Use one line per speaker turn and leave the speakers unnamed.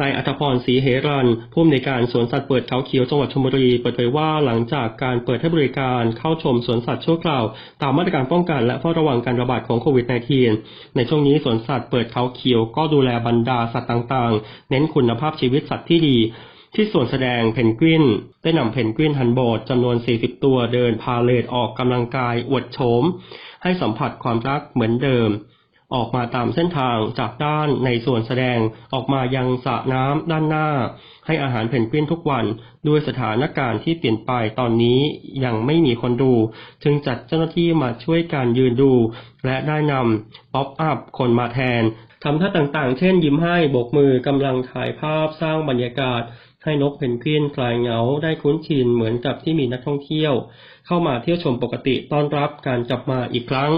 นายอัธพรศรีเหรันผู้อำนวยการสวนสัตว์เปิดเขาเขียวจังหวัดชลบุรี เปิดเผยว่าหลังจากการเปิดให้บริการเข้าชมสวนสัตว์ชั่วคราว ตามมาตรการป้องกันและเฝ้าระวังการระบาดของโควิด -19 ในช่วงนี้สวนสัตว์เปิดเขาเขียวก็ดูแลบรรดาสัตว์ต่างๆ เน้นคุณภาพชีวิตสัตว์ที่ดีที่สวนแสดงเพนกวิน ได้นำเพนกวินฮันโบดจำนวน 40 ตัวเดินพาเลทออกกำลังกายอวดโฉมให้สัมผัสความรักเหมือนเดิม ออกมาตามเส้นทางจากด้านในส่วนแสดงออกมายังสระน้ำด้านหน้า ให้อาหารเพนกวินทุกวันด้วยสถานการณ์ที่เปลี่ยนไปตอนนี้ยังไม่มีคนดู จึงจัดเจ้าหน้าที่มาช่วยการยืนดู และได้นำป๊อปอัพคนมาแทนทำท่าต่างๆ เช่นยิ้มให้โบกมือกำลังถ่ายภาพสร้างบรรยากาศให้นกเพนกวินคลายเหงาได้คุ้นชินเหมือนกับที่มีนักท่องเที่ยว เข้ามาเที่ยวชมปกติต้อนรับการกลับมาอีกครั้ง